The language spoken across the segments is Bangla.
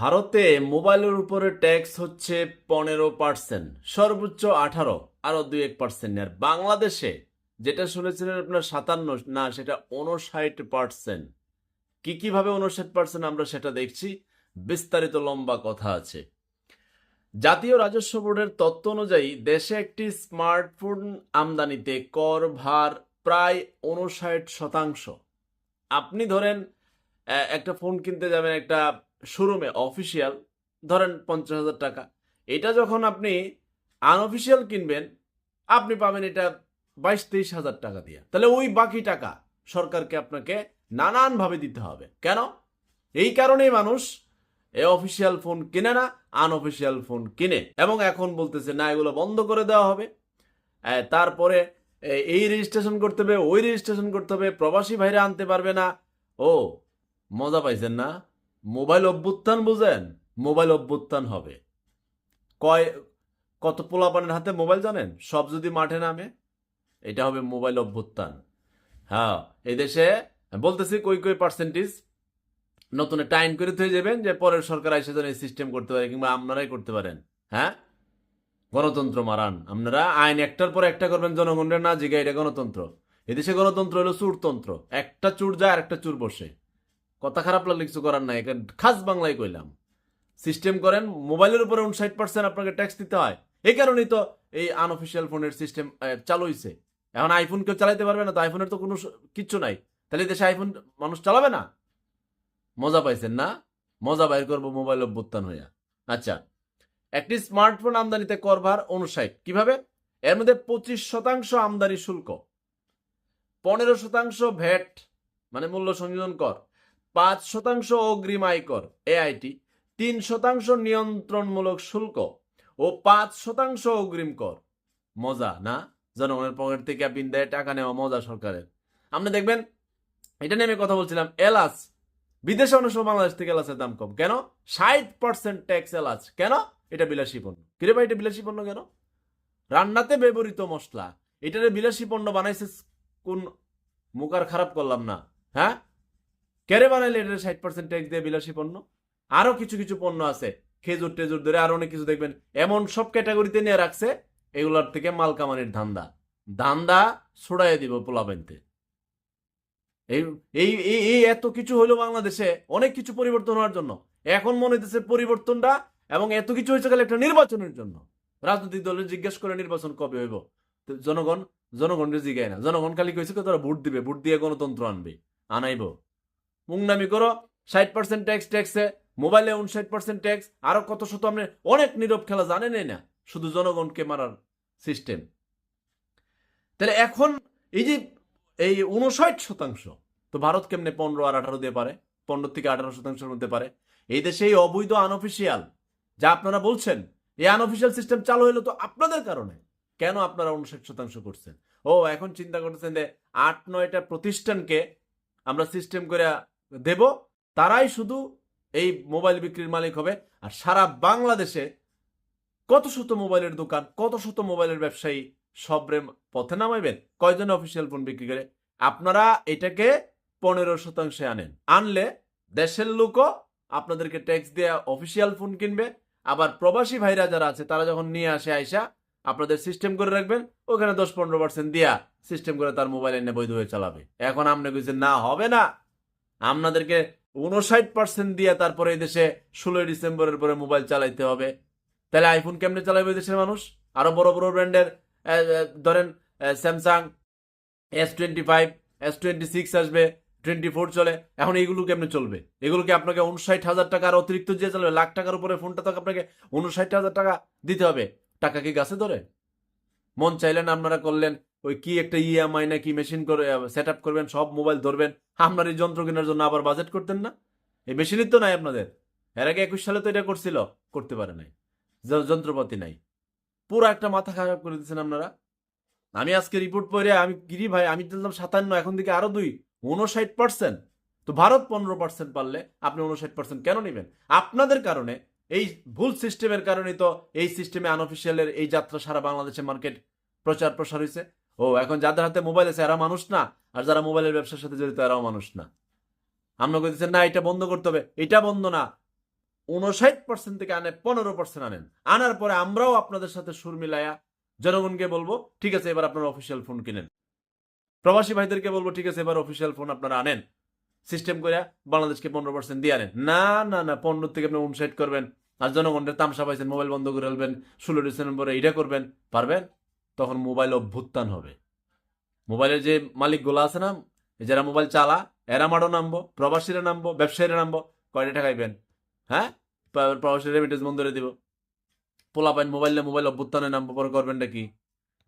ভারতে মোবাইলের উপরে ট্যাক্স হচ্ছে পনেরো পার্সেন্ট, সর্বোচ্চ আঠারো আরও দুই এক পার্সেন্ট। আর বাংলাদেশে যেটা শুনেছিলেন আপনার সাতান্ন, না, সেটা উনষাট পার্সেন্ট। কি, কীভাবে উনষাট পার্সেন্ট আমরা সেটা দেখছি? বিস্তারিত লম্বা কথা আছে। জাতীয় রাজস্ব বোর্ডের তথ্য অনুযায়ী দেশে একটি স্মার্টফোন আমদানিতে কর, ভার প্রায় উনষাট শতাংশ। আপনি ধরেন একটা ফোন কিনতে যাবেন, একটা শোরুমে অফিসিয়াল ধরেন পঞ্চাশ হাজার টাকা। এটা যখন আপনি আনঅফিসিয়াল কিনবেন, আপনি পাবেন এটা বাইশ তেইশ হাজার টাকা দিয়ে। তাহলে ওই বাকি টাকা সরকারকে আপনাকে নানানভাবে দিতে হবে। কেন? এই কারণেই মানুষ এ অফিসিয়াল ফোন কিনে না আনঅফিসিয়াল ফোন কিনে। এবং এখন বলতেছে, না, এগুলো বন্ধ করে দেওয়া হবে। তারপরে এই রেজিস্ট্রেশন করতে হবে, ওই রেজিস্ট্রেশন করতে হবে, প্রবাসী ভাইরা আনতে পারবে না। ও, মজা পাইছেন না? মোবাইল অভ্যুত্থান বুঝেন, মোবাইল অভ্যুত্থান হবে। কয়, কত পোলাপানের হাতে মোবাইল জানেন? সব যদি মাঠে নামে, এটা হবে মোবাইল অভ্যুত্থান। হ্যাঁ এই দেশে বলতেছি কই কই পার্সেন্টেজ নতুন আইন করে থয়ে যাবেন যে পরের সরকার এসে যেন এই সিস্টেম করতে পারে কিংবা আপনারাই করতে পারেন। হ্যাঁ? গণতন্ত্র মারান। আপনারা আইন একটার পর একটা করবেন, জনগণের না জিগা এটা গণতন্ত্র। এদেশে গণতন্ত্র হলো চুরতন্ত্র। একটা চুর যায় আর একটা চুর বসে। কথা খারাপ লাগলে কিছু করার নাই। এখানে খাস বাংলায় কইলাম। সিস্টেম করেন, মোবাইলের উপরে উনষাট পার্সেন্ট আপনাকে ট্যাক্স দিতে হয়। এই কারণেই তো এই আনঅফিসিয়াল ফোনের সিস্টেম চালু হয়েছে এখন আইফোন কেউ চালাইতে পারবে না, তো আইফোনের তো কোনো কিচ্ছু নাই। তাহলে দেশে আইফোন মানুষ চালাবে না? মজা পাইছেন না? মজা বাইর করব মোবাইল অভ্যুত্থান হইয়া। আচ্ছা একটি স্মার্টফোন আমদানিতে কর ভার অনুষাট কীভাবে? এর মধ্যে পঁচিশ শতাংশ আমদানি শুল্ক। পনেরো শতাংশ ভ্যাট মানে মূল্য সংযোজন কর। পাঁচ শতাংশ অগ্রিম আয়কর এআইটি তিন শতাংশ নিয়ন্ত্রণমূলক শুল্ক ও পাঁচ শতাংশ অগ্রিম কর। মজা, না? জনগণের পকেট থেকে বিন্দায় টাকা নেওয়া মজা সরকারের। আপনি দেখবেন, এটা নিয়ে আমি কথা বলছিলাম, এলাচ, বিদেশে অনেক বাংলাদেশ থেকে এলাচের দাম কম। কেন? ষাট পার্সেন্ট ট্যাক্স এলাচ। কেন? এটা বিলাসী পণ্য। কিরে ভাই, এটা বিলাসী পণ্য কেন? রান্নাতে ব্যবহৃত মশলা। এটারে বিলাসী পণ্য বানাইছে, কোন মুখার খারাপ করলাম না। হ্যাঁ? কেরে বানাইলে এটা ষাট পার্সেন্ট ট্যাক্স দিয়ে বিলাসী পণ্য? আরও কিছু কিছু পণ্য আছে। খেজুর টেজুর ধরে আরও অনেক কিছু দেখবেন। এমন সব ক্যাটাগরিতে নিয়ে রাখছে, এগুলোর থেকে মাল কামানির ধান্দা। ধান্দা ছড়াইয়া দিব পোলাবেনতে এই এই এই এত কিছু হইল বাংলাদেশে অনেক কিছু পরিবর্তন হওয়ার জন্য। এখন মনে হইতেছে পরিবর্তনটা এবং এত কিছু হয়েছে গেলে একটা নির্বাচনের জন্য। রাজনৈতিক দলের জিজ্ঞেস করে নির্বাচন কবে হইব? জনগণ, জনগণকে জিগায় না। জনগণ খালি কইছে তারা ভোট দিবে। ভোট দিয়ে গণতন্ত্র আনবে। আনাইব। মুংনামি করো, ষাট পার্সেন্ট ট্যাক্স ট্যাক্সে মোবাইলে উনষাট পার্সেন্ট ট্যাক্স আরও কত শত আপনি অনেক নীরব খেলা জানেনই না, শুধু জনগণকে মারার সিস্টেম তাহলে এখন এই যে, এই উনষাট শতাংশ, তো ভারত কেমনে পনেরো আর আঠারো দিয়ে পারে? পনেরো থেকে আঠারো শতাংশের মধ্যে পারে। এই দেশে এই অবৈধ আনঅফিসিয়াল যা আপনারা বলছেন, এই আনঅফিসিয়াল সিস্টেম চালু হলো তো আপনাদের কারণে। কেন আপনারা উনষাট শতাংশ করছেন? ও, এখন চিন্তা করতেছেন যে আট, নয়টা প্রতিষ্ঠানকে আমরা সিস্টেম করে দেব, তারাই শুধু এই মোবাইল বিক্রির মালিক হবে। আর সারা বাংলাদেশে কত শত মোবাইলের দোকান, কত শত মোবাইলের ব্যবসায়ী সবরে পথে নামাইবেন? কয়জন অফিসিয়াল ফোন বিক্রি করে? আপনারা এটাকে পনেরো শতাংশে আনেন। আনলে দেশের লোকও আপনাদেরকে ট্যাক্স দিয়ে অফিসিয়াল ফোন কিনবে। আবার প্রবাসী ভাইরা যারা আছে, তারা যখন নিয়ে আসে, আইসা আপনাদের সিস্টেম করে রাখবেন, ওখানে দশ পনেরো পার্সেন্ট দিয়া সিস্টেম করে তার মোবাইল এনে বৈধ হয়ে চালাবে। এখন আপনি কইছেন না, হবে না। আপনাদেরকে উনষাট পার্সেন্ট দিয়ে তারপরে এই দেশে ষোলোই ডিসেম্বরের পরে মোবাইল চালাইতে হবে। তাহলে আইফোন কেমনে চালাবে দেশের মানুষ? আরও বড় বড় ব্র্যান্ডের ধরেন Samsung S twenty five S twenty six আসবে টোয়েন্টি ফোর চলে। এখন এইগুলো কেমনে চলবে? এগুলোকে আপনাকে উনষাট হাজার টাকা আর অতিরিক্ত দিয়ে চলবে? লাখ টাকার উপরে ফোনটা তো আপনাকে উনষাট হাজার টাকা দিতে হবে। টাকা কি গাছে ধরে? মন চাইলেন আপনারা করলেন ওই কি একটা ইএমআই না কি মেশিন করে সেট আপ করবেন, সব মোবাইল ধরবেন। আপনার এই যন্ত্র কেনার জন্য আবার বাজেট করতেন না? এই মেশিনই তো নাই আপনাদের। এর আগে একুশ সালে তো এটা করছিল, করতে পারে নাই। যন্ত্রপাতি নাই। পুরো একটা মাথা খারাপ করে দিচ্ছেন আপনারা। আমি আজকে রিপোর্ট পড়ে, আমি গিরি ভাই, আমি দিলাম সাতান্ন, এখন দিকে আরও দুই উনষাট পার্সেন্ট তো ভারত পনেরো পার্সেন্ট পারলে আপনি উনষাট পার্সেন্ট কেন নেবেন? আপনাদের কারণে, এই ভুল সিস্টেমের কারণে তো এই সিস্টেমে আনঅফিসিয়ালের এই যাত্রা সারা বাংলাদেশে মার্কেট প্রচার প্রসার হয়েছে ও, এখন যাদের হাতে মোবাইল আছে এরা মানুষ না, আর যারা মোবাইলের ব্যবসার সাথে জড়িত, এরাও মানুষ না। আমরা কইতেছেন না, এটা বন্ধ করতে হবে। এটা বন্ধ না। উনষাট পার্সেন্ট থেকে আনে, পনেরো পার্সেন্ট আনেন। আনার পরে আমরাও আপনাদের সাথে সুর মিলাইয়া জনগণকে বলব, ঠিক আছে, এবার আপনারা অফিসিয়াল ফোন কিনেন। প্রবাসী ভাইদেরকে বলব, ঠিক আছে, এবার অফিসিয়াল ফোন আপনারা আনেন। সিস্টেম করে বাংলাদেশকে পনেরো পার্সেন্ট দিয়ে আনেন। না না না, পনেরো থেকে আপনি উনষাট করবেন। আর জনগণের তামসা পাইছেন মোবাইল বন্ধ করে ফেলবেন, ষোলো ডিসেম্বরে এটা করবেন। পারবেন? তখন মোবাইল অভ্যুত্থান হবে। মোবাইলের যে মালিকগুলো আছে না যারা মোবাইল চালা, এরা মারও নামবো, প্রবাসীরা নামবো, ব্যবসায়ীরা নামবো, কয়টা টাকাইবেন হ্যাঁ? প্র- প্রবাসী রেমিটেন্স বন্ধ করে দিব। পোলা পাইন মোবাইল মোবাইল অভ্যুত্থানে নামবো, পরে করবেনটা কি?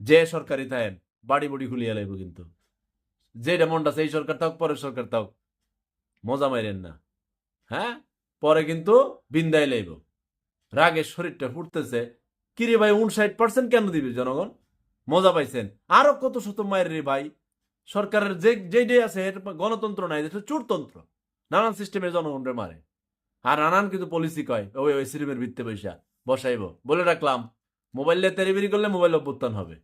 যে সরকারি থাকেন বাড়ি বুড়ি খুলিয়ে লাইব কিন্তু। যেটা মনটা সেই সরকার থাক পরের সরকার থাক মজা মাইরেন না। হ্যাঁ? পরে কিন্তু বিন্দায় লাইব। রাগের শরীরটা ফুটতেছে। কিরে ভাই, উনষাট পার্সেন্ট কেন দিবে জনগণ? মজা পাইছেন। আরও কত শত মায়ের রে ভাই। সরকারের যে যেটাই আছে, এটা গণতন্ত্র নাই, এটা চুরতন্ত্র। নানান সিস্টেমে জনগণের মারে। আর নানান কিন্তু পলিসি কয়, ওই ওই সিরিমের ভিত্তি পয়সা বসাইব। বলে রাখলাম, মোবাইল নিয়ে তেরিবিরি করলে মোবাইল অভ্যুত্থান হবে।